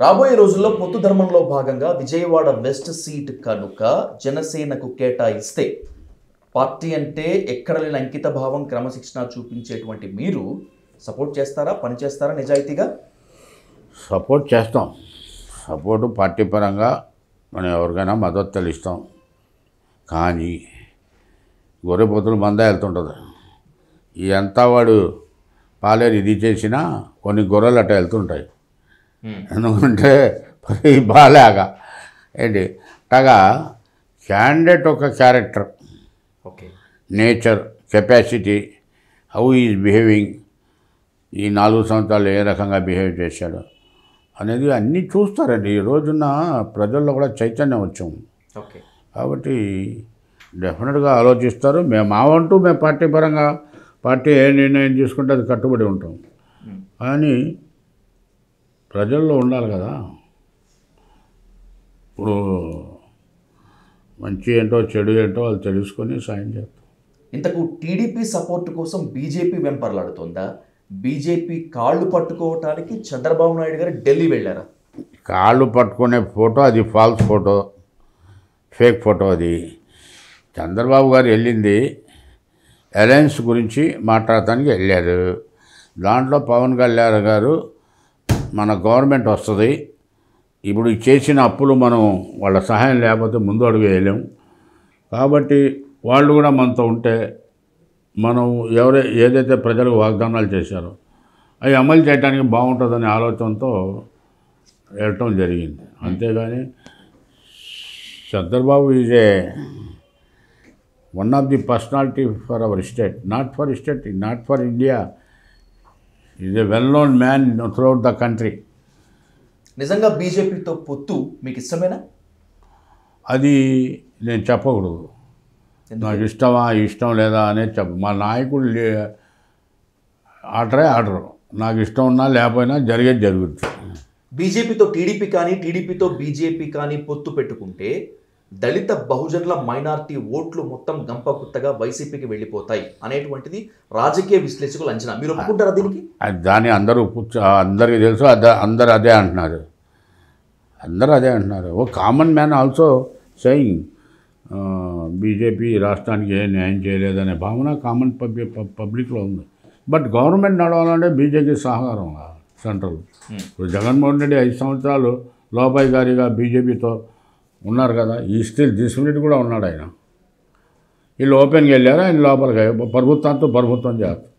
రాబోయే రోజుల్లో పొత్తు ధర్మంలో భాగంగా విజయవాడ వెస్ట్ సీట్ కనుక జనసేనకు కేటాయిస్తే పార్టీ అంటే ఎక్కడ లేని అంకిత భావం క్రమశిక్షణ చూపించేటువంటి మీరు సపోర్ట్ చేస్తారా పనిచేస్తారా నిజాయితీగా? సపోర్ట్ చేస్తాం. సపోర్టు పార్టీ పరంగా మనం ఎవరికైనా మద్దతు తెలుస్తాం కానీ గొర్రెపోతులు మంద వెళ్తుంటుంది ఈ అంతా వాడు పాలేరు ఇది చేసినా కొన్ని గొర్రెలు అట్ట వెళ్తుంటాయి ఎందుకంటే బాలేక ఏంటి? అట్టగా క్యాండిడేట్ ఒక character okay. Nature capacity how is behaving ఈ నాలుగు సంవత్సరాలు ఏ రకంగా బిహేవ్ చేశాడు అనేది అన్నీ చూస్తారండి. ఈ రోజున ప్రజల్లో కూడా చైతన్యం వచ్చాం ఓకే. కాబట్టి డెఫినెట్గా ఆలోచిస్తారు. మేము మా వంటూ మేము పార్టీ పరంగా పార్టీ ఏ నిర్ణయం తీసుకుంటే అది కట్టుబడి ఉంటాం కానీ ప్రజల్లో ఉండాలి కదా. ఇప్పుడు మంచి ఏంటో చెడు ఏంటో వాళ్ళు తెలుసుకొని సాయం చేస్తాం. ఇంతకు టీడీపీ సపోర్ట్ కోసం బీజేపీ వెంపర్లాడుతోందా? బీజేపీ కాళ్ళు పట్టుకోవటానికి చంద్రబాబు నాయుడు గారు ఢిల్లీ వెళ్ళారా? కాళ్ళు పట్టుకునే ఫోటో అది ఫాల్స్ ఫోటో ఫేక్ ఫోటో అది. చంద్రబాబు గారు వెళ్ళింది అలయన్స్ గురించి మాట్లాడటానికి వెళ్ళారు. దాంట్లో పవన్ కళ్యాణ్ గారు మన గవర్నమెంట్ వస్తుంది. ఇప్పుడు చేసిన అప్పులు మనం వాళ్ళ సహాయం లేకపోతే ముందు అడుగు వేయలేము కాబట్టి వాళ్ళు కూడా మనతో ఉంటే మనం ఎవరే ఏదైతే ప్రజలకు వాగ్దానాలు చేశారో అవి అమలు చేయడానికి బాగుంటుందనే ఆలోచనతో వెళ్ళటం జరిగింది. అంతేగాని Chandrababu is a one of the personality for our state not for state not for India is a well known man throughout the country నిజంగా బీజేపీతో పొత్తు మీకు ఇష్టమేనా? అది నేను చెప్పకూడదు. నాకు ఇష్టమా ఇష్టం లేదా అనేది చెప్ప మా నాయకుడు లే- ఆర్డరే ఆర్డర్. నాకు ఇష్టం ఉన్నా లేకపోయినా జరిగేది జరుగుతుంది బీజేపీతో టీడీపీ కానీ టీడీపీతో బీజేపీ కానీ పొత్తు పెట్టుకుంటే దళిత బహుజనుల మైనారిటీ ఓట్లు మొత్తం గంపగుత్తగా వైసీపీకి వెళ్ళిపోతాయి అనేటువంటిది రాజకీయ విశ్లేషకులు అంచనా. మీరు ఒప్పుకుంటారా దీనికి? దాన్ని అందరూ అందరికీ తెలుసు అద అందరు అదే అంటున్నారు. అందరూ అదే అంటున్నారు. ఓ common man also saying BJP రాష్ట్రానికి ఏ న్యాయం చేయలేదనే భావన కామన్ పబ్లిక్ పబ్లిక్లో ఉంది. బట్ గవర్నమెంట్ నడవాలంటే బీజేపీ సహకారం సెంట్రల్. ఇప్పుడు జగన్మోహన్ రెడ్డి ఐదు సంవత్సరాలు లోపాయి గారిగా బీజేపీతో ఉన్నారు కదా. ఈ స్టిల్ దిస్ మినిట్ కూడా ఉన్నాడు ఆయన. వీళ్ళు ఓపెన్కి వెళ్ళారు? ఆయన లోపలికి ప్రభుత్వంతో ప్రభుత్వం చేస్తారు